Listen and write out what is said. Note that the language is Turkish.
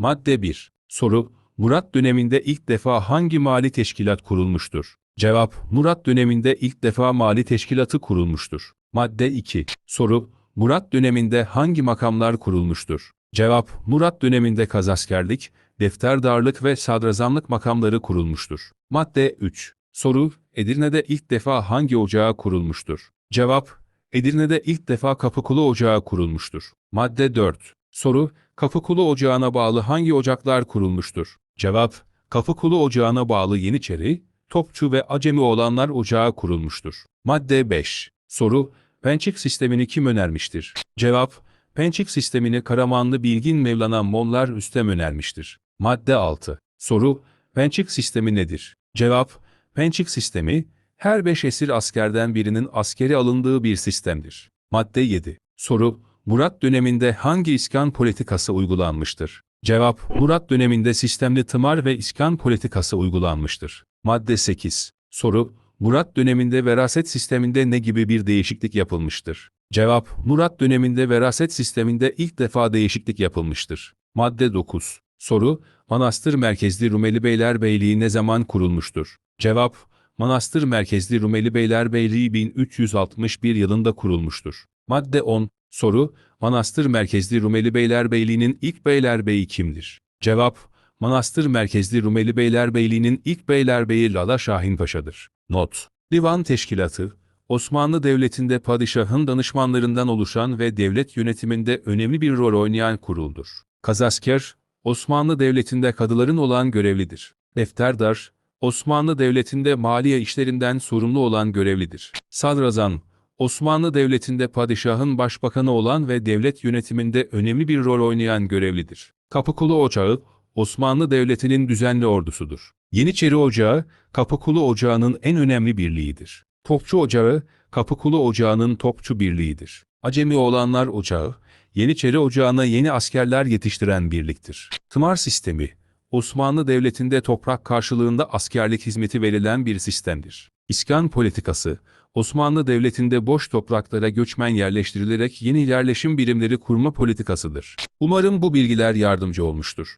Madde 1. Soru, Murat döneminde ilk defa hangi mali teşkilat kurulmuştur? Cevap, Murat döneminde ilk defa mali teşkilatı kurulmuştur. Madde 2. Soru, Murat döneminde hangi makamlar kurulmuştur? Cevap, Murat döneminde kazaskerlik, defterdarlık ve sadrazamlık makamları kurulmuştur. Madde 3. Soru, Edirne'de ilk defa hangi ocağı kurulmuştur? Cevap, Edirne'de ilk defa Kapıkulu Ocağı kurulmuştur. Madde 4. Soru, Kapıkulu Ocağı'na bağlı hangi ocaklar kurulmuştur? Cevap, Kapıkulu Ocağı'na bağlı Yeniçeri, Topçu ve Acemi olanlar ocağı kurulmuştur. Madde 5. Soru, Pençik sistemini kim önermiştir? Cevap, Pençik sistemini Karamanlı Bilgin Mevlana Moğollar Üstem önermiştir. Madde 6. Soru, Pençik sistemi nedir? Cevap, Pençik sistemi, her beş esir askerden birinin askeri alındığı bir sistemdir. Madde 7. Soru, Murat döneminde hangi iskan politikası uygulanmıştır? Cevap, Murat döneminde sistemli tımar ve iskan politikası uygulanmıştır. Madde 8. Soru, Murat döneminde veraset sisteminde ne gibi bir değişiklik yapılmıştır? Cevap, Murat döneminde veraset sisteminde ilk defa değişiklik yapılmıştır. Madde 9. Soru, Manastır merkezli Rumeli Beylerbeyliği ne zaman kurulmuştur? Cevap, Manastır merkezli Rumeli Beylerbeyliği 1361 yılında kurulmuştur. Madde 10. Soru, Manastır merkezli Rumeli Beylerbeyliği'nin ilk beylerbeyi kimdir? Cevap, Manastır merkezli Rumeli Beylerbeyliği'nin ilk beylerbeyi Lala Şahin Paşa'dır. Not. Divan Teşkilatı, Osmanlı Devleti'nde padişahın danışmanlarından oluşan ve devlet yönetiminde önemli bir rol oynayan kuruldur. Kazasker, Osmanlı Devleti'nde kadıların olan görevlidir. Defterdar, Osmanlı Devleti'nde maliye işlerinden sorumlu olan görevlidir. Sadrazam, Osmanlı Devleti'nde padişahın başbakanı olan ve devlet yönetiminde önemli bir rol oynayan görevlidir. Kapıkulu Ocağı, Osmanlı Devleti'nin düzenli ordusudur. Yeniçeri Ocağı, Kapıkulu Ocağı'nın en önemli birliğidir. Topçu Ocağı, Kapıkulu Ocağı'nın topçu birliğidir. Acemi Oğlanlar Ocağı, Yeniçeri Ocağı'na yeni askerler yetiştiren birliktir. Tımar sistemi, Osmanlı Devleti'nde toprak karşılığında askerlik hizmeti verilen bir sistemdir. İskan politikası, Osmanlı Devleti'nde boş topraklara göçmen yerleştirilerek yeni yerleşim birimleri kurma politikasıdır. Umarım bu bilgiler yardımcı olmuştur.